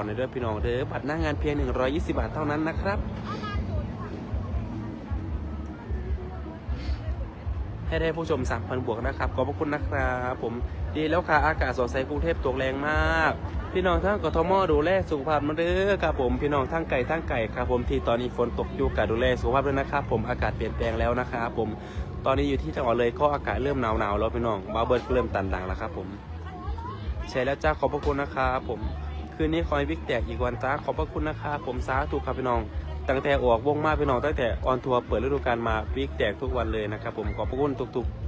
รในเด้วยพี่น้องเด้อบัตรหน้างานเพียง 120 บาทเท่านั้นนะครับให้ได้ผู้ชม 3,000 บวกนะครับ ขอบพระคุณนะครับผมดีแล้วค่ะ อากาศสดใสกรุงเทพตกแรงมาก พี่น้องทั้งกทมดูแลสุขภาพมาเด้อครับผมพี่น้องทั้งไก่ทั้งไก่ครับผมที่ตอนนี้ฝนตกอยู่กาดูแลสุขภาพด้วยนะครับ ผมอากาศเปลี่ยนแปลงแล้วนะครับผมตอนนี้อยู่ที่จังหวัดเลยก็อากาศเริ่มหนาวหนาวๆแล้วพี่น้องบาเบิร์ดก็เริ่มตันหลังแล้วครับผมใช่แล้วจ้าขอบพระคุณนะครับผม คืนนี้คอยวิกแตกอีกวันจ้าขอบพระคุณนะครับผมสาธุครับพี่น้อง ตั้งแต่ออกวงมาพี่น้องตั้งแต่ออนทัวร์เปิดฤดูกาลมาวิกแตกทุกวันเลยนะครับผมขอบพระคุณทุกๆ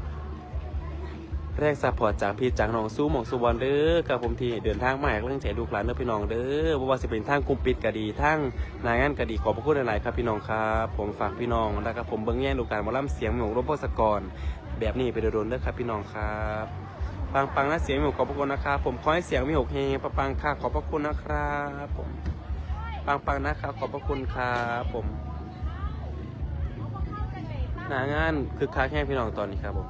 แรกซัพพอร์ตจากพี่จากน้องสู้หมองสุวรรณเด้อกับผมที่เดินทางมาให้กำลังใจลูกหลานเด้อพี่น้องเด้อบ่ว่าจะเป็นทางกุมปิดก็ดีทางนายงานก็ดีขอบพระคุณหลายๆครับพี่น้องครับผมฝากพี่น้องนะครับผมเบิ้งแย่งลูกหลานหมอลำเสียงหมูรบพศกรแบบนี้ไปโดนเด้อครับพี่น้องครับ ปังปังๆนะเสียงหมูขอบพระคุณนะครับผมขอให้เสียงมีหกเฮงปังปังค่ะขอบพระคุณนะครับผมปังปังนะครับขอบพระคุณครับผมหนางานคือค้าแค่พี่น้องตอนนี้ครับผม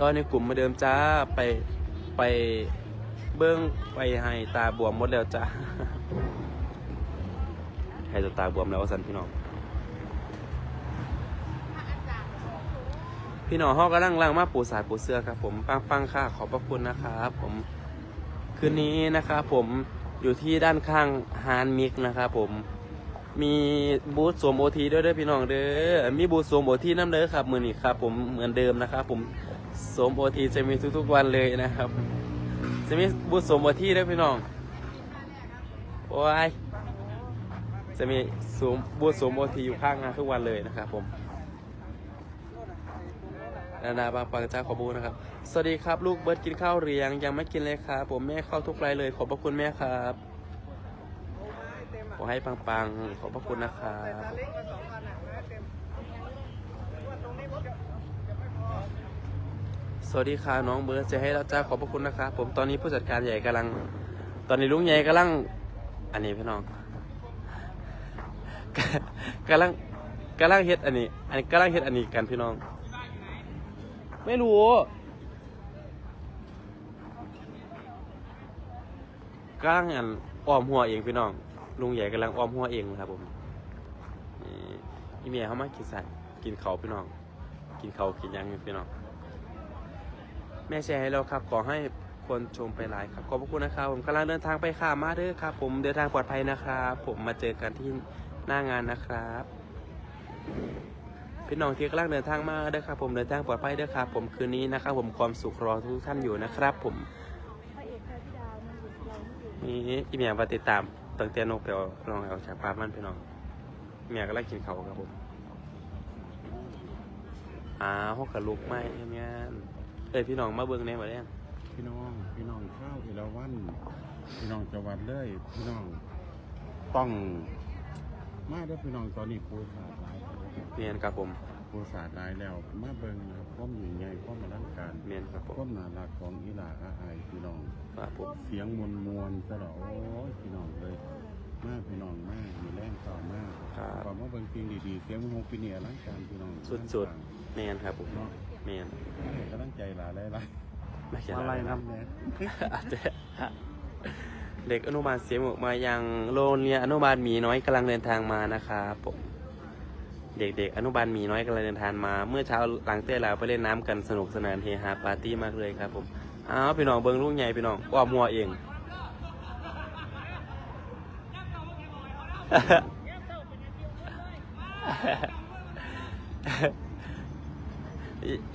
รอในกลุ่มมาเดิมจ้าไปไปเบิ้องไปให้ตาบวมหมดแล้วจ้า ให้ตัวตาบวมแล้วว่าสันพี่น้อง พี่น้องห้องกำลังล่างมาปูสาดปูเสื้อครับ ผมปังปังๆค่ะขอบพระคุณนะครับผมคืนนี้นะครับผมอยู่ที่ด้านข้างฮานมิกนะครับผมมีบูธสวมโอทีด้วยด้วยพี่น้องเด้อมีบูธสวมโอทีน้ำเด้อครับมือนี้ครับ ผมเหมือนเดิมนะครับผมสวมโอทีจะมีทุกๆวันเลยนะครับ จะมีบูธสวมโอทีด้วยพี่น้องโอ้ย จะมีสวมบูธสวมโอทีอยู่ข้างงานทุกวันเลยนะครับผมนานาบางปังจ้าขอบูนะครับ สวัสดีครับลูกเบิร์ดกินข้าวหรือยังยังไม่กินเลยครับผมแม่เข้าทุกไลน์เลย ขอบพระคุณแม่ครับ ขอให้ปังๆ ขอบพระคุณนะครับสวัสดีค่ะน้องเบิร์ดจะให้เราจ้าขอบพระคุณนะครับผมตอนนี้ผู้จัดการใหญ่กำลัง ตอนนี้ลุงใหญ่กำลัง อันนี้พี่น้อง กำลังกำลังเฮ็ดอันนี้ อันนี้กำลังเฮ็ดอันนี้กันพี่น้อง ไม่รู้กำลังอันอ้อมหัวเองพี่น้อง ลุงใหญ่กำลังอ้อมหัวเองนะครับผมนี่อีเมียเขามากินสัตว์กินเขาพี่น้อง กินเขากินยังพี่น้อง แม่แชร์ให้เราครับ ขอให้คนชมไปหลายครับ ขอบพระคุณนะครับ ผมกำลังเดินทางไปค่ะมาเด้อครับ ผมเดินทางปลอดภัยนะครับ ผมมาเจอกันที่ หน้างานนะครับ พี่น้องที่กำลังเดินทางมาเด้อครับผมเดินทางปลอดภัยเด้อครับผมคืนนี้นะครับผมความสุขรอทุกท่านอยู่นะครับ ผมพระเอกพระธิดามันอยู่เราไม่อยู่นี่อีเมียมาติดตามตั้งแต่นกไปเอาน้องเอาจากปามันพี่น้องเมียก็ไล่กินเขาครับผมอ้าวหกกับลูกไม่เมียนเอ้ยพี่น้องมาเบิ่งแน่มาเนี่ยพี่น้องพี่น้องข้าวทีละวัน พี่น้องจะวัดเลย พี่น้องต้อง มาเด้อพี่น้องตอนนี้ปูสาดหลายเมียนครับผมปูสาดหลายแล้วมาเบิ่งนะครับความใหญ่ๆความอลังการเมียนครับผมความน่ารักของอีหลาอาไอายพี่น้อง ครับผมเสียงมวลมวลๆตลอดโอ้ยพี่น้องเลยมากพี่น้องมากมีแรงต่อมากครับความว่าเบิ่งเพลงดีๆเสียงมันคงปีนี้อลังการพี่น้องสุดเมียนครับผมเนาะเมียนให้กำลังใจหลายหลายไม่ใช่ๆอะไรนะเนี่ยอาจจะ เด็กอนุบาลเสียงออกมายังโรงเรียนอนุบาลหมีน้อยกำลังเดินทางมานะครับผมเด็กๆ อนุบาลหมีน้อยกำลังเดินทางมา เมื่อเช้าหลังเต้นแล้วไปเล่นน้ำกันสนุกสนานเฮฮาปาร์ตี้มากเลยครับผมอ้าวพี่น้องเบิ้งลูกใหญ่พี่น้องว่ามัวเอง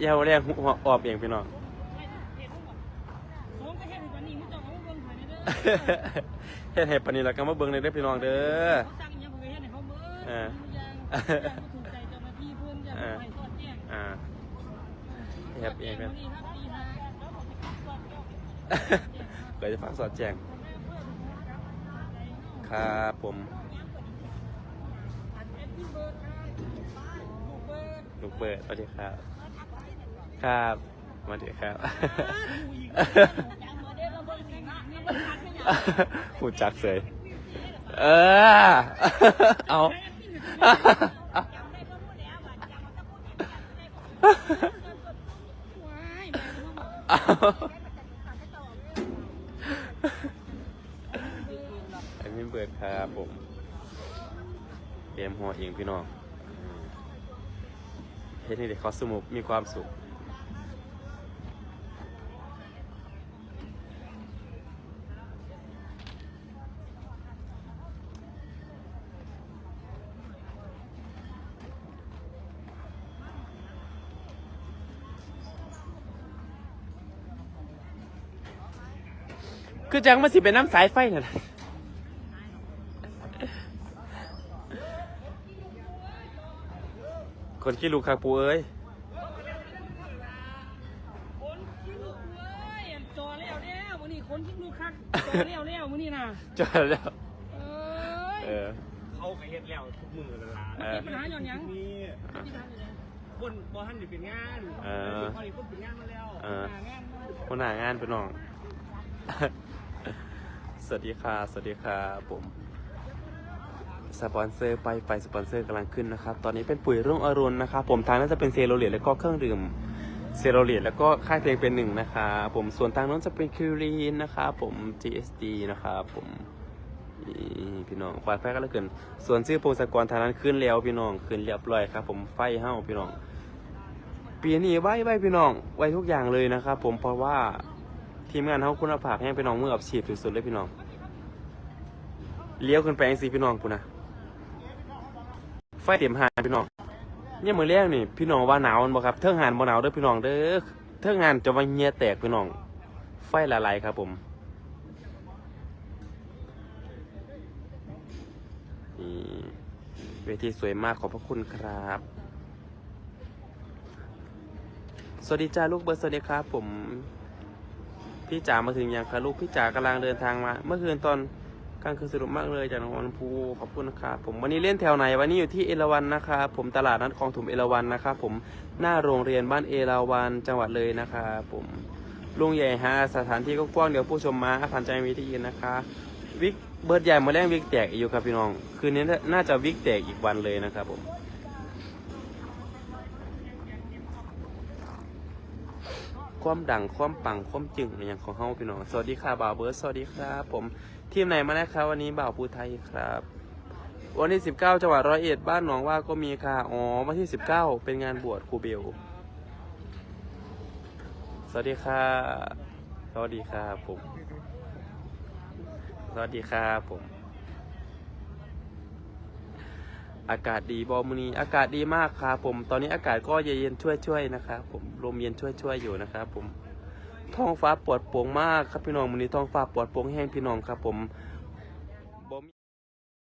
ย่าเอาแรงหัวออบเองพี่น้อง เฮ็ดให้ปานนี้แล้วก็มาเบิ่งในเด้อพี่น้องเด้อเอออ่าเฮ็ดเองกันก็จะฟังสอดแจ้งครับผมลูกเบิร์ดสวัสดีครับ ครับสวัสดีครับ หูจักเสย เออ เอาว้ายแม่ก็บอกอ้าไอ้มิเบิดครับผมเตรียมหัวเองพี่น้องเฮ็ดให้เด็กเขาสมุกมีความสุข คือจังมาสิเป็นน้ำสายไฟน่ะนะคนขี้ลูกคักปูเอ้ยคนที่ลูกเว้ยจอแล้วแล้วมื้อนี้คนที่ลูกคักจอแล้วแล้วมื้อนี้น่ะจอดแล้วเอ้ยเออเขาก็เฮ็ดแล้วทุกมือและล่ะเออมีปัญหาอย่างหยังมีที่ทำอยู่เนี่ยคนบ่ทันได้เป็นงานเออพอดีคนเป็นงานมาแล้วเออหางานมาคนหางานพี่น้อง สวัสดีค่ะสวัสดีค่ะผมสปอนเซอร์ไปไฟสปอนเซอร์กำลังขึ้นนะครับ ตอนนี้เป็นปุ๋ยรุ่งอรุณนะครับ ผมทางนั้นจะเป็นเซโรเลตแล้วก็เครื่องดื่มเซโรเลตแล้วก็ค่ายเพลงเป็นหนึ่งนะครับผมส่วนทางนั้นจะเป็นคิรีนนะครับผม GSD นะครับผมพี่น้องไฟไฟก็แล้วเกินส่วนชื่อพงศกรทางนั้นขึ้นแล้วพี่น้องขึ้นเรียบร้อยครับ ผมไฟเฮ้าพี่น้องปีนี้ไว้ไว้พี่น้องไว้ทุกอย่างเลยนะครับ ผมเพราะว่า ทีมงานเขาคุณภาพแห้งพี่น้องมืออับฉีดสุดๆเลยพี่น้อง เลี้ยวขึ้นไปเองสิพี่น้องกูนะไฟเต็มหานพี่น้องเนี่ยมือแรกนี่พี่น้องว่าหนาวบ่ครับเทิงหานบ่หนาวเด้อพี่น้องเด้อเทิงหานจะว่าเงียแตกพี่น้อง ไฟละลายครับผมนี่เวทีสวยมากขอบพระคุณครับ สวัสดีจ้าลูกเบิร์สวัสดีครับผม พี่จ๋ามาถึงยังคะลูกพี่จ๋ากำลังเดินทางมา เมื่อคืนตอนกลางคืนสนุกมากเลยจากนครพูขอบคุณนะครับผมวันนี้เล่นแถวไหนวันนี้อยู่ที่เอราวันนะครับผมตลาดนัดคลองถมเอราวันนะครับผมหน้าโรงเรียนบ้านเอราวันจังหวัดเลยนะครับผมลุงใหญ่ฮะสถานที่ก็กว้างเดี๋ยวผู้ชมมาผ่านใจมีที่ยินนะคะวิกเบิร์ดใหญ่มาแรงวิกแตกอีกอยู่ครับพี่น้อง คืนนี้น่าจะวิกแตกอีกวันเลยนะครับผม ความดังความปังความจึงอย่างของเฮาพี่น้องสวัสดีค่ะบ่าวเบิร์ดสวัสดีครับ ผมทีมไหนมาแล้วครับวันนี้บ่าวภูไทยครับ วันที่ 19จังหวัดร้อยเอ็ดบ้านหนองว่าก็มีค่ะอ๋อวันที่ 19 เป็นงานบวชครูเบล สวัสดีค่ะ สวัสดีครับผม สวัสดีครับผม อากาศดีบอมือนีอากาศดีมากครับผม ตอนนี้อากาศก็เย็นๆช่วยๆนะครับผมลมเย็นช่วยๆอยู่นะครับผมท้องฟ้าปลอดโปร่งมากครับพี่น้องมือนี้ท้องฟ้าปลอดโปร่งแห้งพี่น้องครับผม